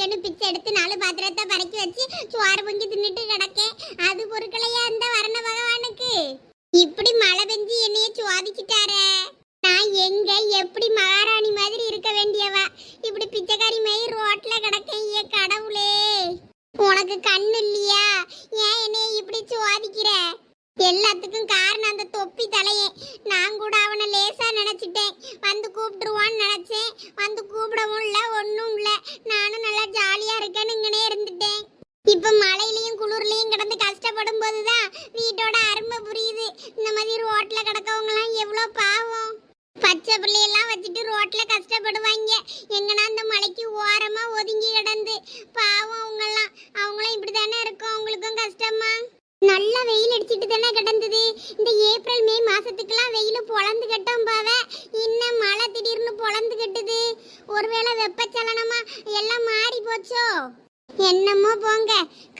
இங்கன்னு பிச்சை எடுத்து நாலு பாத்திரத்தை பறக்கி வச்சு சோறு பொங்கி தின்னுட்டு கிடக்கேன் அது பொருட்களையா இந்த வரண பகவானுக்கு? இப்படி மழை பெஞ்சு என்னைய சுவாதிச்சுட்டாரே நான் எங்க எப்படி மகாராணி மாதிரி இருக்க வேண்டியவ? இப்படி பிச்சைக்காரி மாதிரி ரோட்ல கிடக்கேன் ஏ கடவுளே. உனக்கு கண்ணு இல்லையா? ஏன் என்னைய இப்படி சுவாதிக்கிற? எல்லாத்துக்கும் காரணம் அந்த தொப்பி தலையே. நான் கூட அவனை லேசா நினைச்சிட்டேன். வந்து கூப்பிட்டுருவான்னு நினைச்சேன். வந்து கூப்பிடவும் இல்லை ஒன்றும் இல்லை. நானும் நல்லா ஜாலியா இருக்கேன்னு இங்கனே இருந்துட்டேன். இப்போ மழையிலையும் குளிர்லையும் கிடந்து கஷ்டப்படும் போது தான் வீட்டோட அருமை புரியுது. இந்த மாதிரி ரோட்டில் கிடக்கவங்கலாம் எவ்வளோ பாவம். பச்சை பிள்ளையெல்லாம் வச்சுட்டு ரோட்டில் கஷ்டப்படுவாங்க. எங்கன்னா அந்த மலைக்கு ஓரமாக ஒதுங்கி கிடந்து. பாவம் அவங்கெல்லாம் அவங்களும் இப்படி தானே இருக்கும். அவங்களுக்கும் கஷ்டமா? நல்ல வெயில் அடிச்சிட்டு தானே கிடந்தது. இந்த ஏப்ரல் மே மாசத்துக்குலாம் வெயில் பொழந்து கட்டும் பாவ. இன்னும் மழை திடீர்னு பொழந்து கட்டுது. ஒருவேளை வெப்பச்சலனமா எல்லாம் மாறி போச்சோ? என்னமோ போங்க.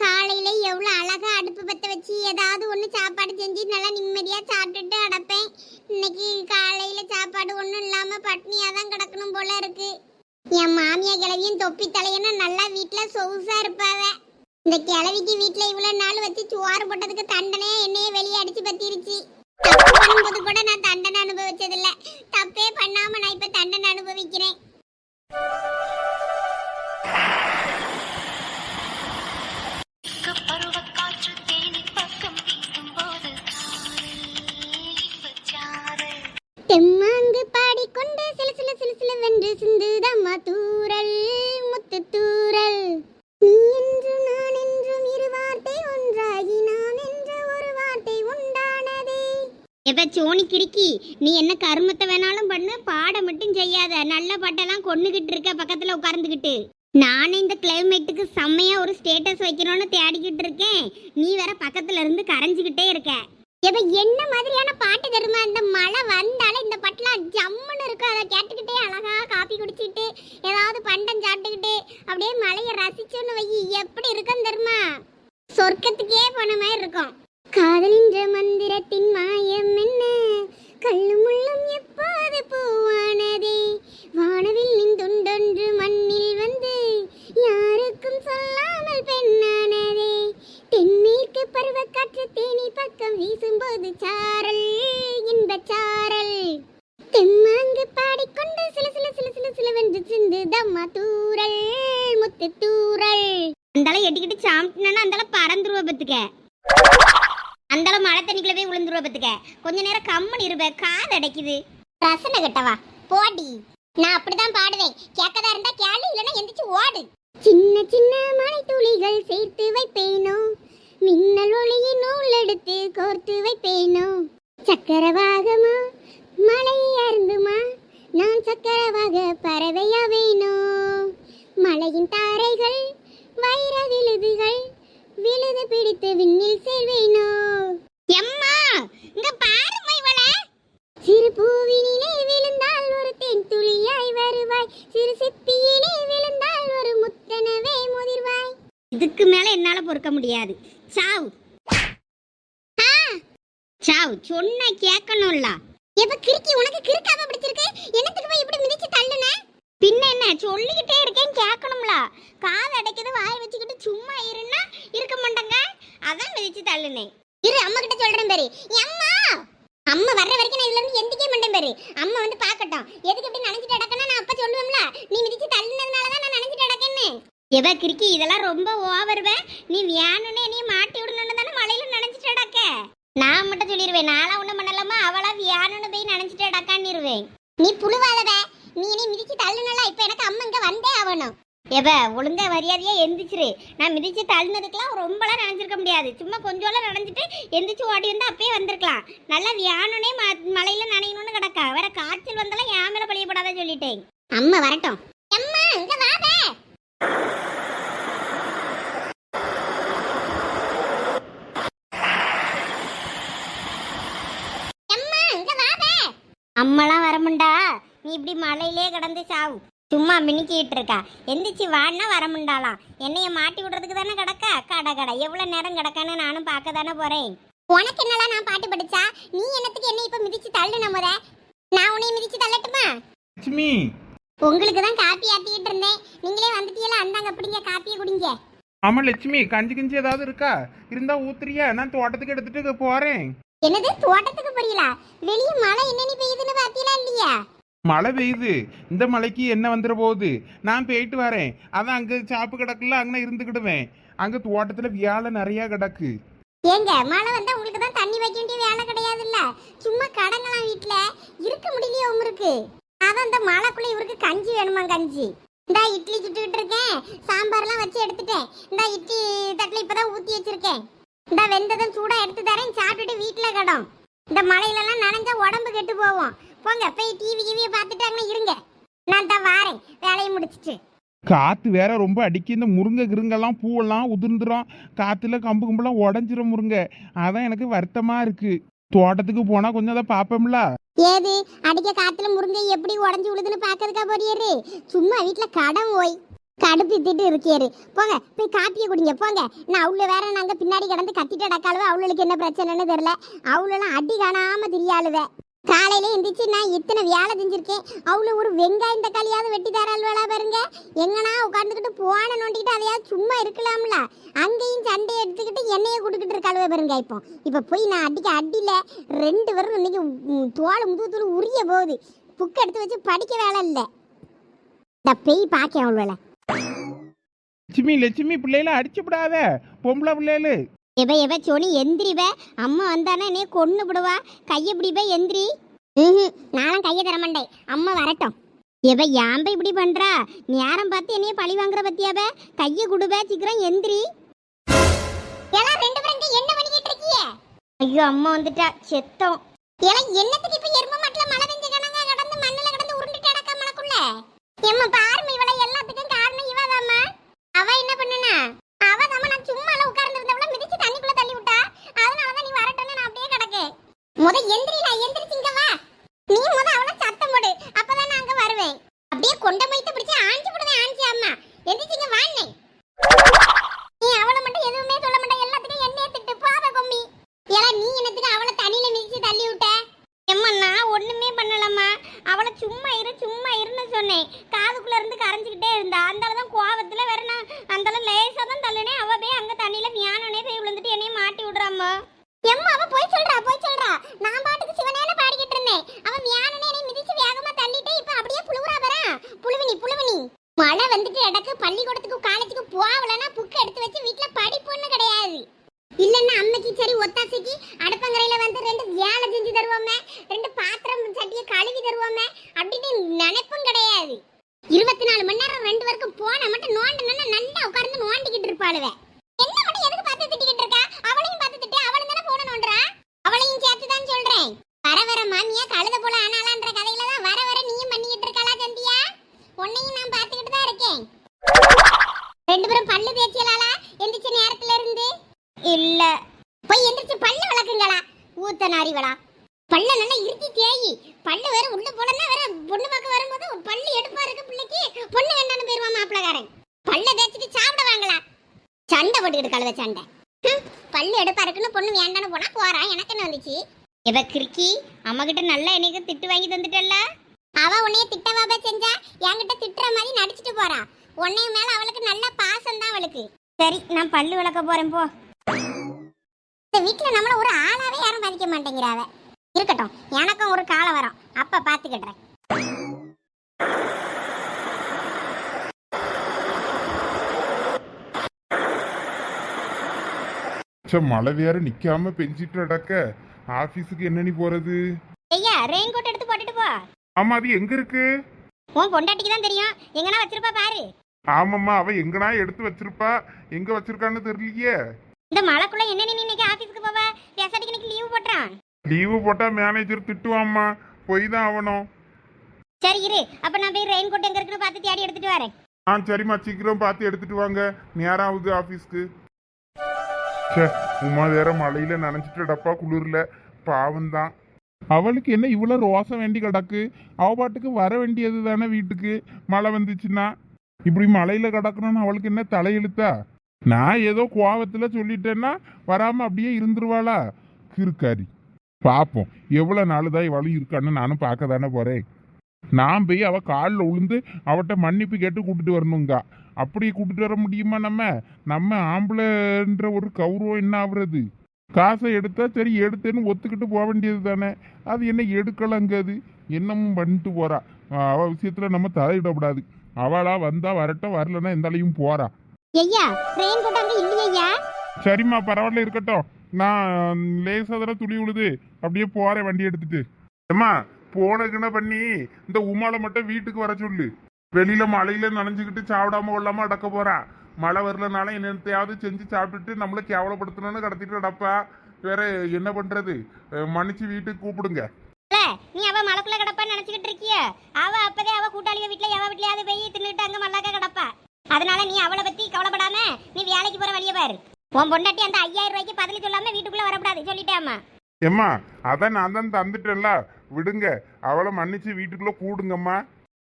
காலையில எவ்வளவு அழகா அடுப்பு பத்த வச்சு ஏதாவது ஒண்ணு சாப்பாடு செஞ்சு நல்லா நிம்மதியா சாப்பிட்டுட்டு அடப்பேன் இன்னைக்கு காலையில சாப்பாடு ஒண்ணும் இல்லாம பட்னியா தான் கிடக்கணும் போல இருக்கு. என் மாமியா கிழவியும் தொப்பி தலையனா நல்லா வீட்டுல சொகுசா இருப்பாவே. இந்த கிழவிக்கு வீட்ல இவ்வளவு நாள் வச்சு சோறு போட்டதுக்கு தண்டனையா என்னைய வெளியே அடிச்சு பத்திருச்சு. தப்பு பண்ணும்போது கூட நான் தண்டனை அனுபவிச்சதில்ல. தப்பே பண்ணாம நான் இப்ப தண்டனை அனுபவிக்கிறேன். தெம்மாங்கு பாடிக்கொண்டு சில சில சில சில வென்று சிந்துதம்மா தூரல் முத்து தூரல். நீ என்றும் எப்ப சோனி கிறுக்கி நீ என்ன கருமத்தை வேணாலும் பண்ணு பாடம் மட்டும் செய்யாத. நல்ல பாட்டெல்லாம் கொண்டுகிட்டு இருக்க பக்கத்தில் உட்கார்ந்துக்கிட்டு நானே இந்த கிளைமேட்டுக்கு செம்மையாக ஒரு ஸ்டேட்டஸ் வைக்கணும்னு தேடிக்கிட்டு இருக்கேன். நீ வேற பக்கத்துல இருந்து கரைஞ்சுக்கிட்டே இருக்க. இப்ப என்ன மாதிரியான பாட்டு தெரியுமா? இந்த மழை வந்தாலே இந்த பாட்டுலாம் ஜம்முன்னு இருக்கும். அதை கேட்டுக்கிட்டே அழகாக காப்பி குடிச்சிட்டு ஏதாவது பண்டம் சாப்பிட்டுக்கிட்டு அப்படியே மழையை ரசிச்சோன்னு வை. எப்படி இருக்கும் தெரியுமா? சொர்க்கத்துக்கே போன மாதிரி இருக்கும். காதலின்ற மந்திரத்தின் மாயம் என்ன? கல்லும் உள்ளும் எப்போது பூவானதே? வானவில் நின் துண்டொன்று மண்ணில் வந்து யார் சொல்லாமல் பெண்ணானதே தென்மேற்கு பருவக்காற்று தேனி பக்கம் வீசும்போது சாரல் இன்பச் சாரல் தெம்மாங்கு பாடிக்கொண்டு சில சில சில சில சிலவென்று சிந்து தம்மா தூரல் முத்து தூரல் அந்தால எட்டிக்கிட்டு சாப்பிட்டுனா அந்தால பறந்துருவ பத்துக்க அந்தால மழை தண்ணிக்குள்ள போய் விழுந்துருவ பத்துக்க கொஞ்ச நேரம் கம்மன் இருப்ப காது அடைக்குது ரசனை கட்டவா போடி நான் அப்படிதான் பாடுவேன் கேட்கதா இருந்தா கேளு இல்லைன்னா எந்திரிச்சு ஓடு சின்ன சின்ன மழை துளிகள் சேர்த்து வைப்பேனோ மின்னல் ஒளியை நூல் எடுத்து கோர்த்து வைப்பேனோ சக்கரவாகமா மழை அருந்துமா நான் சக்கரவாக பறவையா வேணோ மலையின் தாரைகள் வைர விழுதுகள் விழுது பிடித்து விண்ணில் செல்வேனோ எம்மா இங்க பாருமா இவள சிறு பூவினிலே விழுந்தால் ஒரு தென் துளியாய் வருவாய் சிறு சிப்பியிலே விழுந்தால் ஒரு முத்தனவே முதிர்வாய் இதுக்கு மேல என்னால பொறுக்க முடியாது சாவ் ஆ! சாவ் சொன்னா கேட்கணும்ல எப்ப கிறுக்கி உனக்கு கிறுக்காம பிடிச்சிருக்கு என்னத்துக்கு போய் இப்படி மிதிச்சு தள்ளுன பின்ன என்ன சொல்லிக்கிட்டே இருக்கேன் கேட்கணும்ல காது அடைக்குது வாய் வச்சுக்கிட்டு சும்மா இருன்னா இருக்க மாட்டேங்க தள்ளுனே இரு அம்மா கிட்ட சொல்றேன் பாரு. அம்மா! அம்மா வர்ற வரைக்கும் நான் இதுல இருந்து எந்திக்கே மாட்டேன் பாரு. அம்மா வந்து பாக்கட்டும் எதுக்கு இப்படி நினைச்சிட்டு அடக்கனா நான் அப்ப சொல்லுவேன்ல. நீ மிதிச்சு தள்ளினதுனால தான் நான் நினைச்சிட்டு அடக்கேன்னு எவ கிறுக்கி இதெல்லாம் ரொம்ப ஓவருவே நீ வேணும்னே நீ மாட்டி விடணும்னு தானே மலையில நினைச்சிட்டு அடக்க நான் மட்டும் சொல்லிடுவேன் நாளா ஒண்ணும் பண்ணலாமா அவளா வியானுன்னு போய் நினைச்சிட்டு அடக்கான்னிருவேன் நீ புழுவாதவ. நீ நீ மிதிச்சு தள்ளுனல இப்ப எனக்கு அம்மா இங்க வந்தே ஆகணும். எப்ப ஒழுங்கா மரியாதையா எந்திரிச்சிரு. நான் மிதிச்சு தள்ளினதுக்கெல்லாம் ரொம்பலாம் நினைச்சிருக்க முடியாது. சும்மா கொஞ்சோலாம் நினைஞ்சிட்டு எந்திரிச்சு ஓடி வந்து அப்பயே வந்திருக்கலாம். நல்லா வியானனே ம- மலையில நனையணும்னு கிடக்கா. வேற காய்ச்சல் வந்தாலும் என் மேல பழியப்படாத சொல்லிட்டேன். அம்மா வரட்டும். அம்மா இங்க வாத அம்மா இங்க வாத அம்மாலாம் வரமுண்டா. நீ இப்படி மலையிலே கிடந்து சாவு. சும்மா மினுக்கிட்டு இருக்கா எந்திரிச்சு வான்னா வரமுண்டாலாம் என்னைய மாட்டி விடுறதுக்கு தானே கிடக்கா? கடை கடை. எவ்வளோ நேரம் கிடக்கான்னு நானும் பார்க்க தானே போகிறேன் உனக்கு என்னலாம் நான் பாட்டு படிச்சா? நீ என்னத்துக்கு என்ன இப்ப மிதிச்சு தள்ளுன முத? நான் உன்னை மிதிச்சு தள்ளட்டுமா? லட்சுமி. உங்களுக்கு தான் காப்பி ஆத்திக்கிட்டு இருந்தேன். நீங்களே வந்துட்டீங்களா? அந்தாங்க பிடிங்க காப்பியை குடிங்க. ஆமா லட்சுமி. கஞ்சி கஞ்சி ஏதாவது இருக்கா? இருந்தா ஊத்துறியா? நான் தோட்டத்துக்கு எடுத்துட்டு போறேன். என்னது? தோட்டத்துக்கு போறீங்களா? வெளிய மழை என்னன்னு பெய்யுதுன்னு பாத்தீங்களா இல்லையா? மழை பெய்யுது. இந்த மழைக்கு என்ன வந்துட போகுது? நான் போயிட்டு வரேன். அதான் அங்க சாப்பு கிடக்குல அங்கே இருந்துக்கிடுவேன் அங்க தோட்டத்துல வியாழ நிறைய கிடக்கு. ஏங்க மழை வந்தா உங்களுக்கு தான் தண்ணி வைக்க வேண்டிய வேலை கிடையாது இல்ல சும்மா கடங்கலாம் வீட்ல. இருக்க முடியலையே உங்களுக்கு அதான் இந்த மழைக்குள்ள இவருக்கு கஞ்சி வேணுமா கஞ்சி. இந்தா இட்லி சுட்டுக்கிட்டு இருக்கேன். சாம்பார்லாம் வச்சு எடுத்துட்டேன். இந்தா இட்லி தட்டில் இப்பதான் ஊத்தி வச்சிருக்கேன். இந்த வெந்ததும் சூடா எடுத்து தரேன். சாப்பிட்டுட்டு வீட்ல கடம். இந்த மழையிலலாம் நனைஞ்சா உடம்பு கெட்டு போவோம். போங்க போய் டிவி கிவியை பார்த்துட்டு அங்கே இருங்க. நான் தான் வாரேன். வேலையை முடிச்சிட்டு. காத்து வேற ரொம்ப அடிக்கி. இந்த முருங்கை கிருங்கெல்லாம் பூவெல்லாம் உதிர்ந்துரும். காத்துல கம்பு கம்பெல்லாம் உடஞ்சிரும் முருங்கை. அதான் எனக்கு வருத்தமா இருக்கு. தோட்டத்துக்கு போனா கொஞ்சம் அதை பார்ப்போம்ல. ஏது? அடிக்க காத்துல முருங்கை எப்படி உடஞ்சி விழுதுன்னு பாக்கிறதுக்கா போறியாரு சும்மா வீட்ல கடன் போய் கடுப்பித்திட்டு இருக்கியாரு போங்க போய் காப்பியை குடிங்க. போங்க. நான் அவ்வளோ வேற நாங்க பின்னாடி கிடந்து கத்திட்டு அடக்காளுவ அவளுக்கு என்ன பிரச்சனைன்னு தெரியல. அவளெல்லாம் அடி காணாம தெரியாளுவ. காலையில எந்திரிச்சு நான் இத்தனை வேலை செஞ்சிருக்கேன். அவ்வளோ ஒரு வெங்காயம் தக்காளியாவது வெட்டி தராள்வளா பாருங்க. எங்கன்னா உட்காந்துக்கிட்டு போன நோண்டிக்கிட்டு அதையாவது சும்மா இருக்கலாம்ல. அங்கேயும் சண்டை எடுத்துக்கிட்டு எண்ணெயை கொடுக்கிட்டு இருக்காளுவ பாருங்க இப்போ. இப்போ போய் நான் அடிக்க அடியில் ரெண்டு பேரும் இன்னைக்கு தோல் முதுகுத்தூள் உரிய போகுது. புக் எடுத்து வச்சு படிக்க வேலை இல்லை. இந்த பெய் பார்க்க அவள் லட்சுமி லட்சுமி பிள்ளைகளை அடிச்சு பொம்பளை பிள்ளைகளு எவ எவ சோனி எந்திரிவ அம்மா வந்தானே என்னைய கொன்னு விடுவா. கையை பிடிப்ப எந்திரி. ம் நானும் கையை தர மாட்டேன். அம்மா வரட்டும். எவ ஏன்ப இப்படி பண்றா? நேரம் பார்த்து என்னைய பழி வாங்குற பத்தியாவ கையை குடுவ சீக்கிரம் எந்திரி. எல்லாம் ரெண்டு பேரும் என்ன பண்ணிக்கிட்டு இருக்கீங்க ஐயோ அம்மா வந்துட்டா. செத்தோம். எல்லாம் என்னத்துக்கு இப்ப சரி நான் பல்லு விளக்க போறேன் போ. இந்த வீட்டுல நம்மள ஒரு ஆளாவே யாரும் மதிக்க மாட்டேங்கிறாவ. இருக்கட்டும் எனக்கும் ஒரு காலம் வரும். அப்ப பாத்துக்கிடுறேன். மழை வேற நிக்காம பெஞ்சிட்டு அடக்க ஆபீஸுக்கு என்ன நீ போறது? ஐயா ரெயின் கோட் எடுத்து போட்டுட்டு போ. ஆமா அது எங்க இருக்கு? உன் பொண்டாட்டிக்கு தான் தெரியும். எங்கனா வச்சிருப்பா பாரு. ஆமாம்மா அவ எங்கனா எடுத்து வச்சிருப்பா? எங்க வச்சிருக்கான்னு தெரியலையே. இந்த மழைக்குள்ள என்ன நீ இன்னைக்கு ஆபீஸ்க்கு போவ? பேசாட்டிக்கு இன்னைக்கு லீவு போட்டுறான். லீவு போட்டா மேனேஜர் திட்டுவாம்மா. போய் தான் ஆகணும். சரி இரு. அப்ப நான் போய் ரெயின் கோட் எங்க இருக்குன்னு பார்த்து தேடி எடுத்துட்டு வரேன். ஆ சரிம்மா. சீக்கிரம் பார்த்து எடுத்துட்டு வாங்க. நேரம் ஆகுது ஆபீஸ்க்கு. சே உமா வேற மழையில நனைஞ்சிட்டு டப்பா குளிர்ல. பாவம் தான் அவளுக்கு என்ன இவ்வளோ ரோசம் வேண்டி கிடக்கு? அவ பாட்டுக்கு வர வேண்டியது தானே வீட்டுக்கு? மழை வந்துச்சுன்னா? இப்படி மலையில் கிடக்கணும்னு அவளுக்கு என்ன தலையெழுத்தா? நான் ஏதோ கோவத்துல சொல்லிட்டேன்னா வராம அப்படியே இருந்துருவாளா? கிறுக்காரி. பார்ப்போம் எவ்வளோ நாள் தான் இவளும் இருக்கான்னு நானும் பார்க்க தானே போகிறேன் நான் போய் அவள் காலில் உளுந்து அவட்ட மன்னிப்பு கேட்டு கூட்டிட்டு வரணுங்க. அப்படி கூட்டிட்டு வர முடியுமா நம்ம? நம்ம ஆம்பளைன்ற ஒரு கௌரவம் என்ன ஆகுறது காசை எடுத்தா சரி எடுத்தேன்னு ஒத்துக்கிட்டு போக வேண்டியது தானே. அது என்ன எடுக்கலங்க அது? என்னமும் பண்ணிட்டு போறா. அவ விஷயத்துல நம்ம தலையிடக்கூடாது அவளா வந்தா வரட்டும் வரலன்னா எந்தாலையும் போறா. ஐயா ட்ரெயின் கூட அங்க இல்லையா சரிம்மா பரவாயில்ல இருக்கட்டும். நான் லேசா தானே துளி உழுது அப்படியே போறேன் வண்டி எடுத்துட்டு. அம்மா போனதுக்குன்னா பண்ணி இந்த உமால மட்டும் வீட்டுக்கு வர சொல்லு. வெளியில மழையில நனைஞ்சுக்கிட்டு சாப்பிடாம கொள்ளாம அடக்க போறா. மழை வரலனால என்னத்தையாவது செஞ்சு சாப்பிட்டுட்டு நம்மள கேவலப்படுத்தணும்னு கடத்திட்டு அடப்பா வேற என்ன பண்றது? மன்னிச்சு வீட்டுக்கு கூப்பிடுங்க. நீ அவ மலைக்குள்ள கிடப்பான்னு நினைச்சுக்கிட்டு இருக்கிய. அவ அப்பதே அவ கூட்டாளிய வீட்ல எவ வீட்லயாவது போய் தின்னுட்டு அங்க மல்லாக்க கிடப்பா. அதனால நீ அவளை பத்தி கவலைப்படாம நீ வேலைக்கு போற வழிய பாரு. உன் பொண்டாட்டி அந்த ஐயாயிரம் ரூபாய்க்கு பதில் சொல்லாம வீட்டுக்குள்ள வரக்கூடாது சொல்லிட்டேம்மா. ஏம்மா அதான் நான் தான் தந்துட்டேன்ல. விடுங்க அவளை மன்னிச்சு வீட்டுக்குள்ள கூடுங்கம்மா.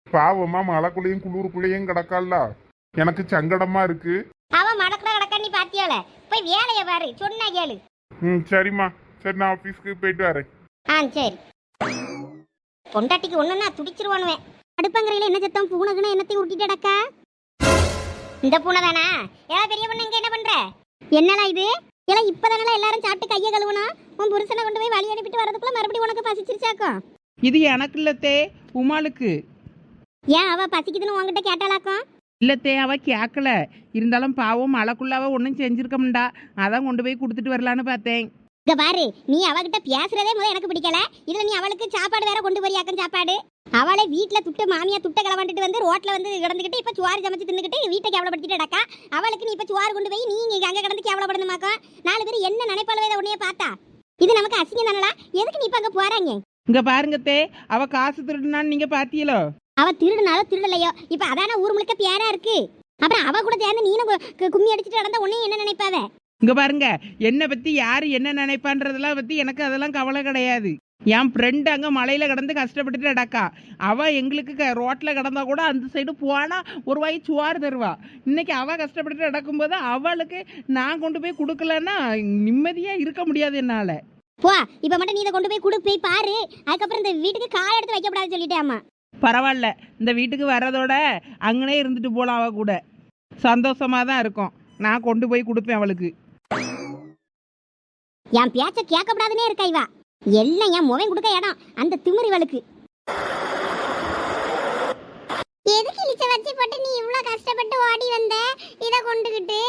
பாவம்மா மழைக்குள்ளேயும் குளிருக்குள்ளேயும் கிடக்கால எனக்கு சங்கடமா இருக்கு. அவ மடக்குற கிடக்க நீ பாத்தியால? போய் வேலைய பாரு சொன்னா கேளு. ம் சரிம்மா. சரி நான் ஆஃபீஸ்க்கு போயிட்டு வரேன். ஆ சரி. பொண்டாட்டிக்கு ஒண்ணுன்னா துடிச்சிருவானுவேன் அடுப்பங்கரையில என்ன சத்தம்? பூனைக்குன்னு என்னத்தையும் விட்டுட்டு அடக்கா இந்த பூனை தானா? ஏதா பெரிய பொண்ணு இங்க என்ன பண்ற? என்னடா இது? ஏல இப்பதானல எல்லாரும் சாப்பிட்டு கையை கழுவணும் உன் புருஷனை கொண்டு போய் வழி அனுப்பிட்டு வரதுக்குள்ள மறுபடியும் உனக்கு பசிச்சிருச்சாக்கும்? இது எனக்கு இல்லத்தே உமாளுக்கு. ஏன் அவ பசிக்குதுன்னு உன்கிட்ட கேட்டாலாக்கும்? இல்லத்தே அவ கேட்கல இருந்தாலும் பாவம் மழைக்குள்ளாவ ஒன்றும் செஞ்சிருக்கமுண்டா அதான் கொண்டு போய் கொடுத்துட்டு வரலான்னு பார்த்தேன். இங்க பாரு நீ அவகிட்ட பேசுறதே முதல்ல எனக்கு பிடிக்கல. இதுல நீ அவளுக்கு சாப்பாடு வேற கொண்டு போறியாக்கும் சாப்பாடு. அவளே வீட்ல துட்டு மாமியா துட்டை கிளவாண்டுட்டு வந்து ரோட்ல வந்து கிடந்துக்கிட்டு இப்ப சுவாறு சமைச்சு தின்னுக்கிட்டு வீட்டை கேவலப்படுத்திட்டு அடக்கா அவளுக்கு நீ இப்ப சுவாறு கொண்டு போய் நீ இங்க அங்க கிடந்து கேவலப்படணுமாக்கும் நாலு பேர் என்ன நினைப்பாளவே உன்னைய பார்த்தா? இது நமக்கு அசிங்கம் தானடா. எதுக்கு நீ இப்ப அங்க போறாங்க? இங்க பாருங்கத்தே அவ காசு திருடுனான்னு நீங்க பாத்தீங்களோ? அவ திருடுனாலோ திருடலையோ? இப்ப அதான ஊர் முழுக்க பேரா இருக்கு. அப்புறம் அவ கூட சேர்ந்து நீனும் கும்மி அடிச்சுட்டு நடந்தா உன்னையும் என்ன நினைப்பாவ? இங்க பாருங்க என்னை பத்தி யாரு என்ன நினைப்பான்றதெல்லாம் பத்தி எனக்கு அதெல்லாம் கவலை கிடையாது. என் ஃப்ரெண்டு அங்க மலையில கிடந்து கஷ்டப்பட்டுட்டு அடக்கா அவ எங்களுக்கு க- ரோட்ல கிடந்தா கூட அந்த சைடு போனா ஒரு வாய் சுவாறு தருவா. இன்னைக்கு அவ கஷ்டப்பட்டுட்டு நடக்கும்போது அவளுக்கு நான் கொண்டு போய் கொடுக்கலன்னா நிம்மதியா இருக்க முடியாது என்னால. போ இப்ப மட்டும் நீ இதை கொண்டு போய் குடு போய் பாரு. அதுக்கப்புறம் இந்த வீட்டுக்கு கால் எடுத்து வைக்க கூடாது சொல்லிட்டேன் அம்மா. பரவாயில்ல இந்த வீட்டுக்கு வர்றதோட அங்கனே இருந்துட்டு போலாம் அவ கூட. சந்தோஷமா தான் இருக்கும். நான் கொண்டு போய் கொடுப்பேன் அவளுக்கு. என் பேச்ச கேட்கக்கூடாதுன்னே இருக்கா இவா. எல்லாம் என் முகம் கொடுக்க இடம். அந்த திமிரு இவளுக்கு. எதுக்கு இழிச்ச வச்சு போட்டு நீ இவ்ளோ கஷ்டப்பட்டு ஓடி வந்த? இத கொண்டுகிட்டு.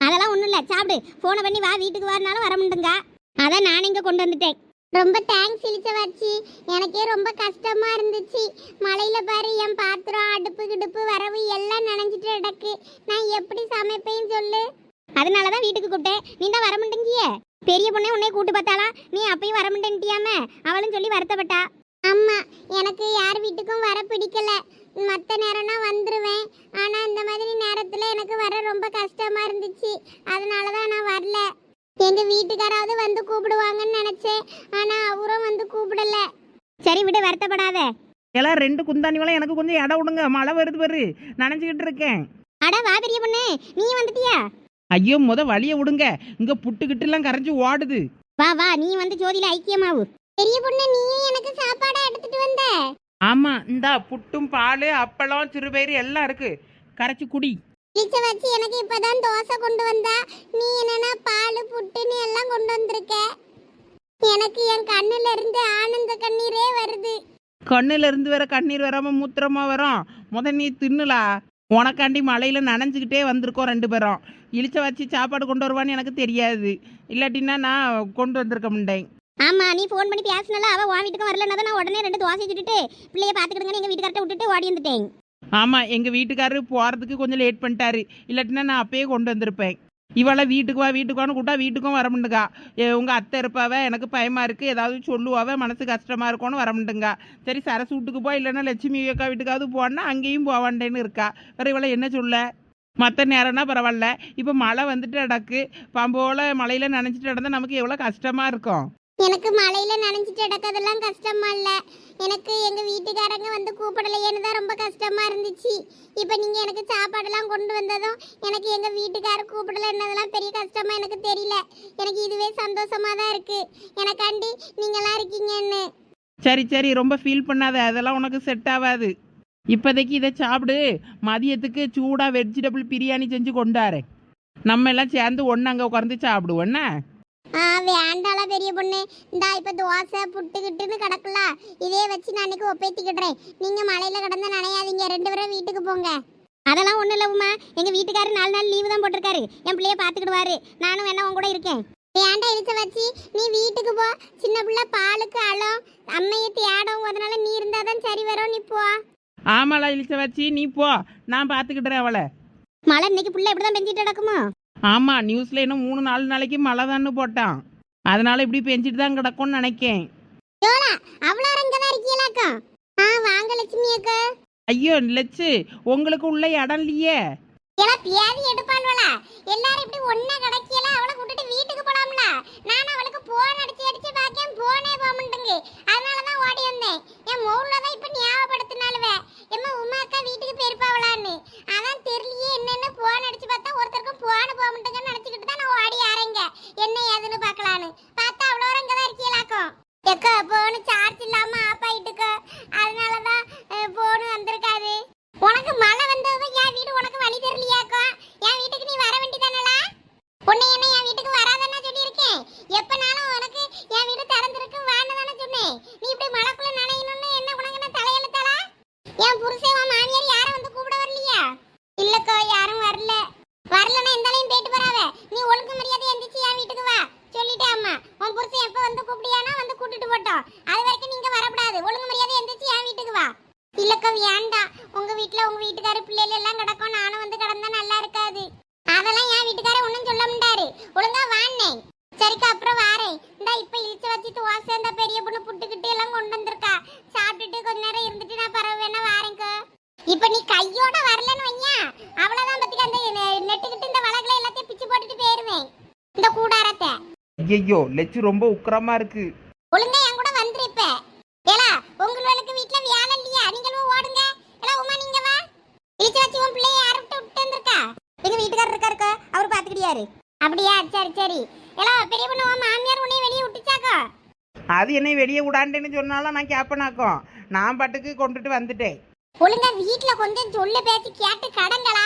அதெல்லாம் ஒண்ணும் இல்ல. சாப்பிடு. போனை பண்ணி வா வீட்டுக்கு வரனாலும் வர முடியுங்க அதான் நான் இங்க கொண்டு வந்துட்டேன். ரொம்ப தேங்க்ஸ் இழிச்ச வச்சு எனக்கே ரொம்ப கஷ்டமா இருந்துச்சு. மழையில பாரு என் பாத்திரம் அடுப்பு கிடுப்பு வரவு எல்லாம் நனைஞ்சிட்டு கிடக்கு. நான் எப்படி சமைப்பேன்னு சொல்லு. அதனால தான் வீட்டுக்கு கூப்பிட்டேன். நீ தான் வர மாட்டேங்கிய? பெரிய பொண்ணே உன்னை கூட்டு பார்த்தாளா? நீ அப்பயும் வர மாட்டேன்ட்டியாம? அவளும் சொல்லி வருத்தப்பட்டா. அம்மா எனக்கு யார் வீட்டுக்கும் வர பிடிக்கல. மற்ற நேரம்னா வந்துருவேன். ஆனா இந்த மாதிரி நேரத்துல எனக்கு வர ரொம்ப கஷ்டமா இருந்துச்சு. அதனால தான் நான் வரல. எங்க வீட்டுக்காராவது வந்து கூப்பிடுவாங்கன்னு நினைச்சேன். ஆனா அவரும் வந்து கூப்பிடல. சரி விடு வருத்தப்படாத. எல்லாம் ரெண்டு குந்தாணிவெல்லாம் எனக்கு கொஞ்சம் இடம் விடுங்க. மழை வருது பாரு. நனைஞ்சுக்கிட்டு இருக்கேன். அட வா பெரிய பொண்ணு. நீ வந்துட்டியா? ஐயோ முத வழிய விடுங்க. இங்க புட்டுக்கிட்டு எல்லாம் கரைஞ்சு ஓடுது. வா வா நீ வந்து ஜோதியில ஐக்கியமாவு பெரிய பொண்ணு நீயும் எனக்கு சாப்பாடா எடுத்துட்டு வந்த. ஆமா இந்தா புட்டும் பால் அப்பளம் சிறுபயிறு எல்லாம் இருக்கு. கரைச்சி குடி. இழிச்ச வச்சு எனக்கு இப்பதான் தோசை கொண்டு வந்தா. நீ என்னன்னா பால் புட்டுன்னு எல்லாம் கொண்டு வந்திருக்க. எனக்கு என் கண்ணுல இருந்து ஆனந்த கண்ணீரே வருது. கண்ணுல இருந்து வேற கண்ணீர் வராம மூத்திரமா வரும். முத நீ தின்னுலா. உனக்காண்டி மழையில நனைஞ்சுக்கிட்டே வந்திருக்கோம் ரெண்டு பேரும். இழிச்ச வச்சு சாப்பாடு கொண்டு வருவான்னு எனக்கு தெரியாது. இல்லாட்டின்னா நான் கொண்டு வந்திருக்க முடியேன் ஆமா நீ ஃபோன் பண்ணி பேசினால அவ உன் வீட்டுக்கு வரலன்னா நான் உடனே ரெண்டு தோசை சுட்டுட்டு பிள்ளைய பாத்துக்கிடுங்கன்னு எங்க வீட்டுக்கார்ட்ட விட்டுட்டு ஓடி வந்துட்டேன். ஆமா எங்க வீட்டுக்காரரு போறதுக்கு கொஞ்சம் லேட் பண்ணிட்டாரு. இல்லாட்டினா நான் அப்பயே கொண்டு வந்திருப்பேன். இவளை வீட்டுக்கு வா வீட்டுக்கு வான்னு கூட்டா வீட்டுக்கும் வர முடியுங்க உங்க அத்தை இருப்பாவ எனக்கு பயமா இருக்கு. ஏதாவது சொல்லுவாவ மனசு கஷ்டமா இருக்கும்னு வர முடியுங்க சரி சரசு வீட்டுக்கு போ இல்லைன்னா லட்சுமி அக்கா வீட்டுக்காவது போனா அங்கேயும் போவாண்டேன்னு இருக்கா. வேற இவளை என்ன சொல்ல? மற்ற நேரம்னா பரவாயில்ல. இப்போ மழை வந்துட்டு நடக்கு பாம்போல மழையில நனைஞ்சிட்டு நடந்தா நமக்கு எவ்வளோ கஷ்டமா இருக்கும். எனக்கு மழையில நனைஞ்சிட்டு கிடக்கதெல்லாம் கஷ்டமா இல்ல. எனக்கு எங்க வீட்டுக்காரங்க வந்து கூப்பிடலையேன்னு தான் ரொம்ப கஷ்டமா இருந்துச்சு. இப்போ நீங்க எனக்கு சாப்பாடெல்லாம் கொண்டு வந்ததும் எனக்கு எங்க வீட்டுக்காரர் கூப்பிடலன்னதெல்லாம் பெரிய கஷ்டமா எனக்கு தெரியல. எனக்கு இதுவே சந்தோஷமா தான் இருக்கு. எனக்காண்டி நீங்களாம் இருக்கீங்கன்னு. சரி சரி. ரொம்ப ஃபீல் பண்ணாத. அதெல்லாம் உனக்கு செட் ஆகாது. இப்போதைக்கு இதை சாப்பிடு. மதியத்துக்கு சூடாக வெஜிடபிள் பிரியாணி செஞ்சு கொண்டாரு. நம்ம எல்லாம் சேர்ந்து ஒன்று அங்கே உட்காந்து சாப்பிடுவோம். என்ன? ஆ வேண்டாளா பெரிய பொண்ணு. இந்தா இப்போ தோசை புட்டுக்கிட்டுன்னு கிடக்குல. இதே வச்சு நான் அன்னைக்கு ஒப்பேத்திக்கிடுறேன். நீங்கள் மலையில் கிடந்து நனையாதீங்க. ரெண்டு பேரும் வீட்டுக்கு போங்க. அதெல்லாம் ஒன்றும் இல்லை உமா. எங்கள் வீட்டுக்காரர் நாலு நாள் லீவு தான் போட்டிருக்காரு. என் பிள்ளைய பார்த்துக்கிடுவாரு. நானும் வேணா உன் கூட இருக்கேன். வேண்டாம் இழுச்ச வச்சு? நீ வீட்டுக்கு போ. சின்ன பிள்ளை பாலுக்கு அழும் அம்மையை தேடும் அதனால நீ இருந்தால் தான் சரி வரும். நீ போ. ஆமாலா இழிச்ச வச்சு நீ போ. நான் பார்த்துக்கிட்டுறேன் அவளை. மழை இன்னைக்கு பிள்ளை இப்படிதான் பெஞ்சிட்டு கிடக்குமா? ஆமாம் நியூஸில் இன்னும் மூணு நாலு நாளைக்கு மழை தான்னு போட்டான். அதனால இப்படி பெஞ்சிட்டு தான் கிடக்கும்னு நினைக்கேன். யோலா அவ்வளோ தான் இருக்கீங்களாக்கா ஆ வாங்க லட்சுமி அக்கா. ஐயோ லட்சு உங்களுக்கு உள்ள இடம் இல்லையே. எல்லாம் பியாதி எடுப்பாள்வலா எல்லாரும் இப்படி ஒண்ணா கிடக்கியல அவளை கூட்டிட்டு வீட்டுக்கு போலாம்ல. நான் அவளுக்கு போன் அடிச்சு அடிச்சு பாக்கேன் போனே போக மாட்டேங்கு அதனால தான் ஓடி வந்தேன். என் மௌல தான் இப்ப ஞாபகப்படுத்தினாலுவே எம்மா உமா அக்கா வீட்டுக்கு போயிருப்பாவளான்னு. அதான் தெரியலையே என்னென்ன போன் அடிச்சு பார்த்தா ஒருத்தருக்கும் போன் போக மாட்டேங்கன்னு நினைச்சுக்கிட்டு தான் நான் ஓடி ஆறேங்க என்ன ஏதுன்னு பார்க்கலான்னு. பார்த்தா அவ்வளோ இங்க தான் இருக்கீங்களாக்கும் எக்கா போனு சார்ஜ் இல்லாம ஆஃப் ஆயிட்டுக்கோ. அதனால தான் போன் வந்திருக்காது. உனக்கு மழை வந்ததும் என் வீடு உனக்கு வழி தெரியலையாக்கா? என் வீட்டுக்கு நீ வர வேண்டியதானலா உன்னை என்ன என் வீட்டுக்கு வராதன்னா சொல்லியிருக்கேன் எப்பனாலும் உனக்கு என் வீடு திறந்திருக்கு வான்னு தானே சொன்னேன் நீ இப்படி மழைக்குள்ள நனையணும்னு என்ன உனக்கு என்ன தலையெழுத்தாளா என் புருஷன் உன் மாமியார் யாரும் வந்து கூப்பிட வரலையா இல்லக்கா யாரும் வரல வரலன்னா எந்தாலையும் போயிட்டு போறாவ நீ ஒழுங்கு மரியாதை எந்திரிச்சு என் வீட்டுக்கு வா சொல்லிட்டே அம்மா உன் புருஷன் எப்ப வந்து கூப்பிடியானா வந்து கூட்டிட்டு போட்டோம் அது வரைக்கும் நீங்க வரக்கூடாது ஒழுங்கு மரியாதை எந்திரிச்சு என் வீட்டுக்கு வா இல்லக்கா வேண்டாம் உங்க வீட்ல உங்க வீட்டுக்கார பிள்ளைகள் எல்லாம் கிடக்கும் நானும் வந்து கிடந்தா நல்லா இருக்காது அதெல்லாம் என் வீட்டுக்கார ஒண்ணும் சொல்ல மாட்டாரு ஒழுங்கா வாண்ணே சரிக்கா அப்புறம் வாரேன் இந்த இப்ப இழிச்சு வச்சு துவாசை இந்த பெரிய பொண்ணு புட்டுக்கிட்டு எல்லாம் கொண்டு வந்திருக்கா சாப்பிட்டுட்டு கொஞ்ச நேரம் இருந்துட்டு நான் பரவ வேணா வாரேங்க இப்ப நீ கையோட வரலன்னு வையா அவ்வளவுதான் பத்திக்கு அந்த நெட்டுக்கிட்டு இந்த வளகளை எல்லாத்தையும் பிச்சு போட்டுட்டு போயிருவேன். இந்த கூடாரத்தை. ஐயோ லட்சு ரொம்ப உக்கிரமா இருக்கு. ஒழுங்கா என் கூட வந்துரு இப்ப. ஏலா உங்களுக்கு வீட்ல வேலை இல்லையா? நீங்களும் ஓடுங்க. ஏலா உமா நீங்க வா. இழிச்சு வச்சு உன் பிள்ளைய யாரை விட்டு விட்டு வந்திருக்கா? எங்க வீட்டுக்காரர் இருக்காருக்கா அவர் பாத்துக்கிட்டியாரு. அப்படியா சரி சரி. ஏலா பெரிய பொண்ணு உன் மாமியார் உன்னைய வெளியே விட்டுச்சாக்கா? அது என்னை வெளியே விடாண்டேன்னு சொன்னாலும் நான் கேப்பனாக்கும். நான் பாட்டுக்கு கொண்டுட்டு வந்துட்டேன். ஒழுங்கா வீட்டுல கொஞ்சம் சொல்ல பேச்சு கேட்டு கடங்களா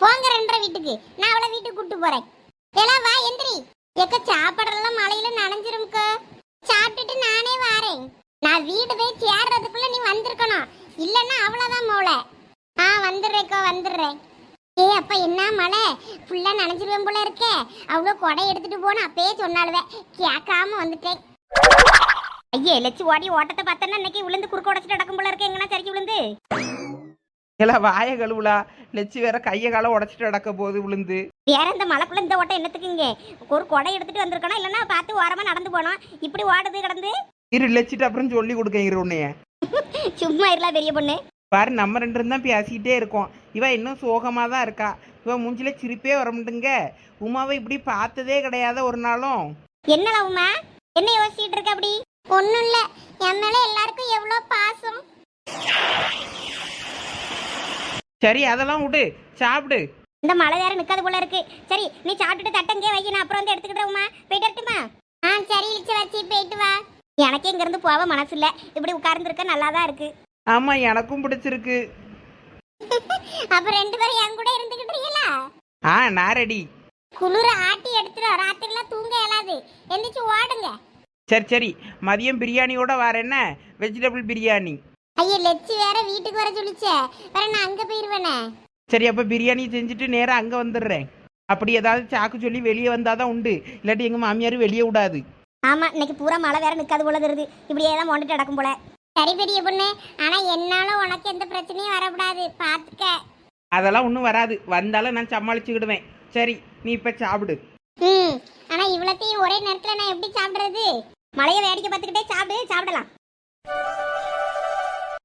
போங்க ரெண்டரை வீட்டுக்கு. நான் அவளை வீட்டுக்கு கூட்டு போறேன். எல்லாம் வா எந்திரி. எக்க சாப்பாடெல்லாம் மழையில நனைஞ்சிரும்க்கா. சாப்பிட்டுட்டு நானே வாரேன். நான் வீடு போய் சேர்றதுக்குள்ள நீ வந்திருக்கணும். இல்லைன்னா அவ்வளோதான் மோள. ஆ வந்துடுறேக்கோ வந்துடுறேன். ஏ அப்பா என்ன மழை? ஃபுல்லாக நனைஞ்சிருவேன் போல இருக்கே. அவ்வளோ கொடை எடுத்துட்டு போன அப்பயே சொன்னாலுவே கேட்காம வந்துட்டேன். ஐயே லட்சு ஓடி ஓட்டத்தை பார்த்தேன்னா இன்னைக்கு விழுந்து குறுக்க உடச்சிட்டு நடக்கும் போல இருக்கு எங்கன்னா சரிக்கு விழுந்து? இல்லை வாய கழுவுலா. லட்சு வேற கையை காலை உடச்சிட்டு நடக்க போகுது விழுந்து. வேற இந்த மலைக்குள்ள இந்த ஓட்டம் என்னத்துக்குங்க ஒரு கொடை எடுத்துட்டு வந்திருக்கணும் இல்லைன்னா பார்த்து ஓரமா நடந்து போனோம் இப்படி ஓடுது கிடந்து. இரு லட்சிட்டு அப்புறம் சொல்லி கொடுக்க இரு உன்னைய. சும்மா இருக்கலாம் பெரிய பொண்ணு. பாரு நம்ம ரெண்டு பேரும் தான் பேசிக்கிட்டே இருக்கோம். இவ இன்னும் சோகமாக தான் இருக்கா. இவ மூஞ்சில சிரிப்பே வர மாட்டேங்க உமாவை இப்படி பார்த்ததே கிடையாது ஒரு நாளும். என்னடா உமா? என்ன யோசிச்சுட்டு இருக்க அப்படி? ஒண்ணும் இல்ல. என் மேல எல்லாருக்கும் எவ்வளவு பாசம்? சரி அதெல்லாம் விடு. சாப்பிடு. இந்த மழை வேற நிக்காது போல இருக்கு. சரி நீ சாப்பிட்டுட்டு தட்டங்கே வை. நான் அப்புறம் வந்து எடுத்துக்கிட்டேன் உமா போயிட்டு வரட்டுமா? ஆ சரி இழிச்சு வச்சு போயிட்டு வா. எனக்கே இங்க இருந்து போக மனசு இல்ல. இப்படி உட்கார்ந்துருக்க நல்லா தான் இருக்கு. ஆமாம் எனக்கும் பிடிச்சிருக்கு. அப்ப ரெண்டு பேரும் என் கூட இருந்துகிட்டீங்களா ஆ நான் ரெடி குளிர ஆட்டி எடுத்துரும் ராத்திரிலாம் தூங்க இயலாது. எந்திரிச்சு ஓடுங்க. சரி சரி. மதியம் பிரியாணியோட வர என்ன? வெஜிடபிள் பிரியாணி. ஐயா லெச்சி வேற வீட்டுக்கு வர சொல்லிச்சே. வேற நான் அங்க போயிருவேனே. சரி அப்போ பிரியாணி செஞ்சுட்டு நேராக அங்கே வந்துடுறேன். அப்படி ஏதாவது சாக்கு சொல்லி வெளியே வந்தால் தான் உண்டு. இல்லாட்டி எங்கள் மாமியார் வெளியே விடாது. ஆமா இன்னைக்கு பூரா மழை வேற நிக்காது போல தெரியுது. இப்படியே தான் மொண்டுட்டு நடக்கும் போல. சரி பெரிய பொண்ணு. ஆனா என்னால உனக்கு எந்த பிரச்சனையும் வரக்கூடாது. பாத்துக்க. அதெல்லாம் ஒன்றும் வராது. வந்தாலும் நான் சமாளிச்சுக்கிடுவேன். சரி நீ இப்போ சாப்பிடு. ம். ஆனா இவ்வளத்தையும் ஒரே நேரத்துல நான் எப்படி சாப்பிடுறது? மழையை வேடிக்கை பார்த்துக்கிட்டே சாப்பிடு சாப்பிடலாம்.